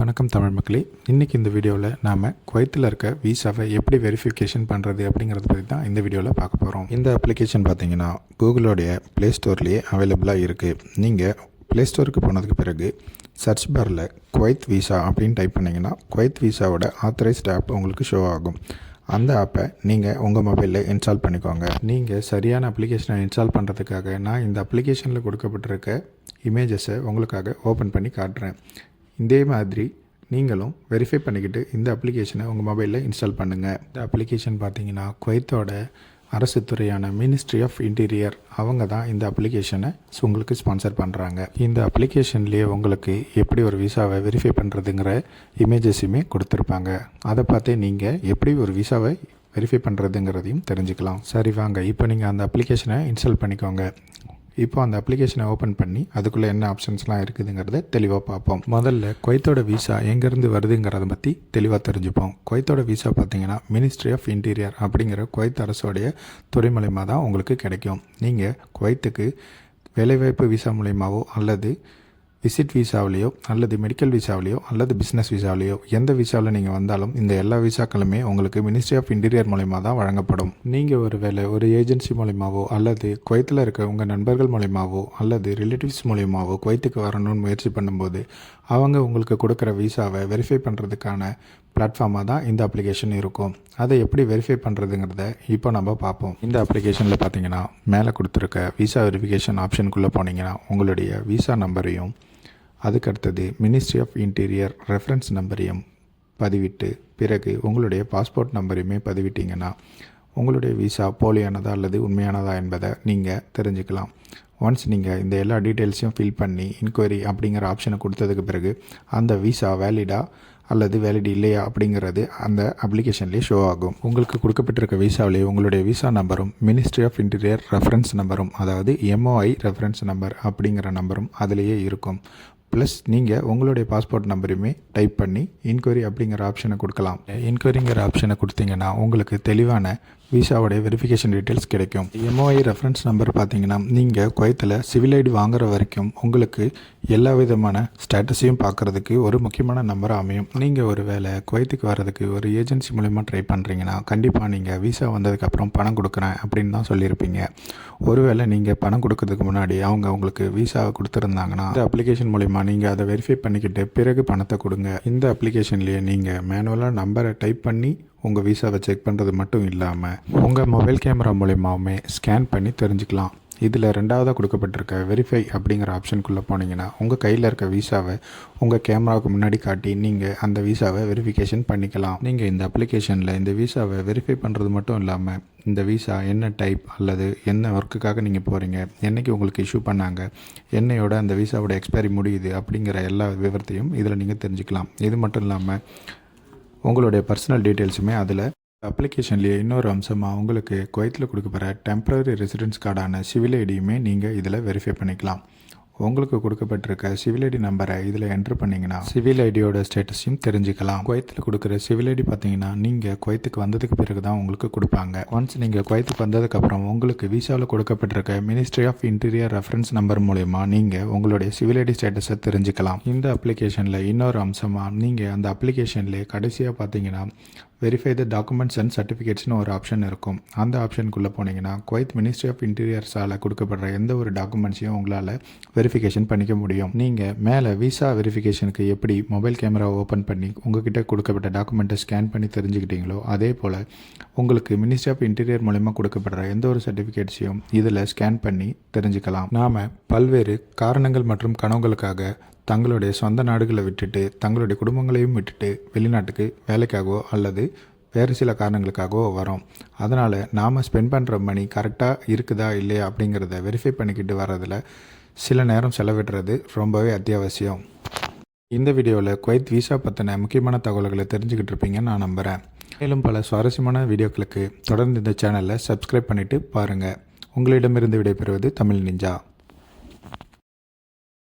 வணக்கம் தமிழ் மக்களே. இன்றைக்கி இந்த வீடியோவில் நாம் குவைத்தில் இருக்க விசாவை எப்படி வெரிஃபிகேஷன் பண்ணுறது அப்படிங்கிறத பற்றி தான் இந்த வீடியோவில் பார்க்க போகிறோம் இந்த அப்ளிகேஷன் பார்த்தீங்கன்னா கூகுளோடைய ப்ளே ஸ்டோர்லேயே அவைலபிளாக இருக்குது நீங்கள் ப்ளே ஸ்டோருக்கு போனதுக்கு பிறகு சர்ச் பாரில் குவைத் விசா அப்படின்னு டைப் பண்ணிங்கன்னா குவைத் விசாவோட ஆத்தரைஸ்ட் ஆப் உங்களுக்கு ஷோ ஆகும். அந்த ஆப்பை நீங்கள் உங்கள் மொபைலில் இன்ஸ்டால் பண்ணிக்கோங்க. நீங்கள் சரியான அப்ளிகேஷனை இன்ஸ்டால் பண்ணுறதுக்காக நான் இந்த அப்ளிகேஷனில் கொடுக்கப்பட்டிருக்க இமேஜஸை உங்களுக்காக ஓப்பன் பண்ணி காட்டுறேன். இதே மாதிரி நீங்களும் வெரிஃபை பண்ணிக்கிட்டு இந்த அப்ளிகேஷனை உங்கள் மொபைலில் இன்ஸ்டால் பண்ணுங்கள் இந்த அப்ளிகேஷன் பார்த்தீங்கன்னா குவைத்தோட அரசு துறையான மினிஸ்ட்ரி ஆஃப் இன்டீரியர் அவங்க தான் இந்த அப்ளிகேஷனை உங்களுக்கு ஸ்பான்சர் பண்ணுறாங்க இந்த அப்ளிகேஷன்லேயே உங்களுக்கு எப்படி ஒரு விசாவை வெரிஃபை பண்ணுறதுங்கிற இமேஜஸுமே கொடுத்துருப்பாங்க. அதை பார்த்தே நீங்கள் எப்படி ஒரு விசாவை வெரிஃபை பண்ணுறதுங்கிறதையும் தெரிஞ்சுக்கலாம். சரி வாங்க. இப்போ நீங்கள் அந்த அப்ளிகேஷனை இன்ஸ்டால் பண்ணிக்கோங்க. இப்போ அந்த அப்ளிகேஷனை ஓப்பன் பண்ணி அதுக்குள்ளே என்ன ஆப்ஷன்ஸ்லாம் இருக்குதுங்கிறத தெளிவாக பார்ப்போம். முதல்ல குவைத்தோட விசா எங்கேருந்து வருதுங்கிறத பற்றி தெளிவாக தெரிஞ்சுப்போம். குவைத்தோட விசா பார்த்தீங்கன்னா மினிஸ்ட்ரி ஆஃப் இன்டீரியர் அப்படிங்கிற குவைத் அரசோடைய துறை மூலயமா தான் உங்களுக்கு கிடைக்கும். நீங்கள் குவைத்துக்கு வேலைவாய்ப்பு விசா மூலயமாவோ அல்லது விசிட் விசாவிலையோ அல்லது மெடிக்கல் விசாவிலையோ அல்லது பிஸ்னஸ் விசாவிலையோ எந்த விசாவில் நீங்கள் வந்தாலும் இந்த எல்லா விசாக்களுமே உங்களுக்கு மினிஸ்ட்ரி ஆஃப் இன்டீரியர் மூலயமா தான் வழங்கப்படும். நீங்கள் ஒரு வேலை ஒரு ஏஜென்சி மூலயமாவோ அல்லது குவைத்தில் இருக்க உங்கள் நண்பர்கள் மூலயமாவோ அல்லது ரிலேட்டிவ்ஸ் மூலயமாவோ குவைத்துக்கு வரணும்னு முயற்சி பண்ணும்போது அவங்க உங்களுக்கு கொடுக்குற விசாவை வெரிஃபை பண்ணுறதுக்கான பிளாட்ஃபார்மாக தான் இந்த அப்ளிகேஷன் இருக்கும். அதை எப்படி வெரிஃபை பண்ணுறதுங்கிறத இப்போ நம்ம பார்ப்போம். இந்த அப்ளிகேஷனில் பார்த்தீங்கன்னா மேலே கொடுத்துருக்க விசா வெரிஃபிகேஷன் ஆப்ஷனுக்குள்ளே போனீங்கன்னா உங்களுடைய விசா நம்பரையும் அதுக்கடுத்தது மினிஸ்ட்ரி ஆஃப் இன்டீரியர் ரெஃபரன்ஸ் நம்பரையும் பதிவிட்டு பிறகு உங்களுடைய பாஸ்போர்ட் நம்பரையுமே பதிவிட்டிங்கன்னா உங்களுடைய விசா போலியானதா அல்லது உண்மையானதா என்பதை நீங்கள் தெரிஞ்சுக்கலாம். ஒன்ஸ் நீங்கள் இந்த எல்லா டீட்டெயில்ஸையும் ஃபில் பண்ணி இன்கொயரி அப்படிங்கிற ஆப்ஷனை கொடுத்ததுக்கு பிறகு அந்த விசா வேலிடா அல்லது வேலிட் இல்லையா அப்படிங்கிறது அந்த அப்ளிகேஷன்லேயே ஷோ ஆகும். உங்களுக்கு கொடுக்கப்பட்டிருக்க விசாவிலே உங்களுடைய விசா நம்பரும் மினிஸ்ட்ரி ஆஃப் இன்டீரியர் ரெஃபரன்ஸ் நம்பரும் அதாவது எம்ஓஐ ரெஃபரன்ஸ் நம்பர் அப்படிங்கிற நம்பரும் அதிலேயே இருக்கும். ப்ளஸ் நீங்கள் உங்களுடைய பாஸ்போர்ட் நம்பருமே டைப் பண்ணி இன்கொயரி அப்படிங்கிற ஆப்ஷனை கொடுக்கலாம். இன்கொயரிங்கிற ஆப்ஷனை கொடுத்தீங்கன்னா உங்களுக்கு தெளிவான விசாவுடைய வெரிஃபிகேஷன் டீட்டெயில்ஸ் கிடைக்கும். எம்ஓஐ ரெஃபரன்ஸ் நம்பர் பார்த்தீங்கன்னா நீங்கள் குவைத்தில் சிவில் ஐடி வாங்குற வரைக்கும் உங்களுக்கு எல்லா விதமான ஸ்டேட்டஸையும் பார்க்குறதுக்கு ஒரு முக்கியமான நம்பராக அமையும். நீங்கள் ஒரு வேலை குவைத்துக்கு வர்றதுக்கு ஒரு ஏஜென்சி மூலிமா ட்ரை பண்ணுறீங்கன்னா கண்டிப்பாக நீங்கள் விசா வந்ததுக்கப்புறம் பணம் கொடுக்குறேன் அப்படின்னு தான் சொல்லியிருப்பீங்க. ஒருவேளை நீங்கள் பணம் கொடுக்கறதுக்கு முன்னாடி அவங்க உங்களுக்கு விசாவை கொடுத்துருந்தாங்கன்னா இந்த அப்ளிகேஷன் மூலிமா நீங்கள் அதை வெரிஃபை பண்ணிக்கிட்டு பிறகு பணத்தை கொடுங்க. இந்த அப்ளிகேஷன்லேயே நீங்கள் மேனுவலாக நம்பரை டைப் பண்ணி உங்கள் விசாவை செக் பண்ணுறது மட்டும் இல்லாமல் உங்கள் மொபைல் கேமரா மூலியமாகவுமே ஸ்கேன் பண்ணி தெரிஞ்சுக்கலாம். இதில் ரெண்டாவதாக கொடுக்கப்பட்டிருக்க வெரிஃபை அப்படிங்கிற ஆப்ஷனுக்குள்ளே போனீங்கன்னா உங்கள் கையில் இருக்க விசாவை உங்கள் கேமராவுக்கு முன்னாடி காட்டி நீங்கள் அந்த விசாவை வெரிஃபிகேஷன் பண்ணிக்கலாம். நீங்கள் இந்த அப்ளிகேஷனில் இந்த விசாவை வெரிஃபை பண்ணுறது மட்டும் இல்லாமல் இந்த விசா என்ன டைப் அல்லது என்ன ஒர்க்குக்காக நீங்கள் போகிறீங்க என்றைக்கு உங்களுக்கு இஷ்யூ பண்ணாங்க என்னையோட அந்த விசாவோட எக்ஸ்பைரி முடியுது அப்படிங்கிற எல்லா விவரத்தையும் இதில் நீங்கள் தெரிஞ்சுக்கலாம். இது மட்டும் இல்லாமல் உங்களுடைய பர்சனல் டீட்டெயில்ஸுமே அதில் அப்ளிகேஷன்லேயே இன்னொரு அம்சமாக உங்களுக்கு குவைத்தில் கொடுக்கப்படுற டெம்பரரி ரெசிடென்ஸ் கார்டான சிவில் ஐடியுமே நீங்கள் இதில் வெரிஃபை பண்ணிக்கலாம். உங்களுக்கு கொடுக்கப்பட்டிருக்க சிவில் ஐடி நம்பரை இதில் என்ட்ரு பண்ணிங்கன்னா சிவில் ஐடியோட ஸ்டேட்டஸையும் தெரிஞ்சுக்கலாம். குவைத்தில் கொடுக்குற சிவில் ஐடி பார்த்தீங்கன்னா நீங்கள் குவைத்துக்கு வந்ததுக்கு பிறகு தான் உங்களுக்கு கொடுப்பாங்க. ஒன்ஸ் நீங்கள் குவைத்துக்கு வந்ததுக்கப்புறம் உங்களுக்கு விசாவில் கொடுக்கப்பட்டிருக்க ministry of interior reference number மூலயமா நீங்கள் உங்களுடைய சிவில் ஐடி ஸ்டேட்டஸை தெரிஞ்சுக்கலாம். இந்த அப்ளிகேஷனில் இன்னொரு அம்சமாக நீங்கள் அந்த அப்ளிகேஷன்லேயே கடைசியாக பார்த்தீங்கன்னா வெரிஃபை த டாக்குமெண்ட்ஸ் அண்ட் சர்டிஃபிகேட்ஸ்னு ஒரு ஆப்ஷன் இருக்கும். அந்த ஆப்ஷனுக்குள்ளே போனீங்கன்னா குவைத் மினிஸ்ட்ரி ஆஃப் இன்டீரியர்ஸால் கொடுக்கப்படுற எந்த ஒரு டாக்குமெண்ட்ஸையும் உங்களால் வெரிஃபிகேஷன் பண்ணிக்க முடியும். நீங்கள் மேலே விசா வெரிஃபிகேஷனுக்கு எப்படி மொபைல் கேமரா ஓப்பன் பண்ணி உங்ககிட்ட கொடுக்கப்பட்ட டாக்குமெண்ட்டை ஸ்கேன் பண்ணி தெரிஞ்சுக்கிட்டீங்களோ அதே போல் உங்களுக்கு மினிஸ்ட்ரி ஆஃப் இன்டீரியர் மூலிமா கொடுக்கப்படுற எந்த ஒரு சர்டிஃபிகேட்ஸையும் இதில் ஸ்கேன் பண்ணி தெரிஞ்சுக்கலாம். நாம் பல்வேறு காரணங்கள் மற்றும் கனவுகளுக்காக தங்களுடைய சொந்த நாடுகளை விட்டுட்டு தங்களுடைய குடும்பங்களையும் விட்டுட்டு வெளிநாட்டுக்கு வேலைக்காகவோ அல்லது வேறு சில காரணங்களுக்காகவோ வரோம். அதனால் நாம் ஸ்பெண்ட் பண்ணுற மணி கரெக்டாக இருக்குதா இல்லையா அப்படிங்கிறத வெரிஃபை பண்ணிக்கிட்டு வர்றதில் சில நேரம் செலவிடுறது ரொம்பவே அத்தியாவசியம். இந்த வீடியோவில் குவைத் விசா பற்றின முக்கியமான தகவல்களை தெரிஞ்சுக்கிட்டு இருப்பீங்கன்னு நான் நம்புகிறேன் மேலும் பல சுவாரஸ்யமான வீடியோக்களுக்கு தொடர்ந்து இந்த சேனலை சப்ஸ்கிரைப் பண்ணிவிட்டு பாருங்கள் உங்களிடமிருந்து விடைபெறுவது தமிழ் நிஞ்சா.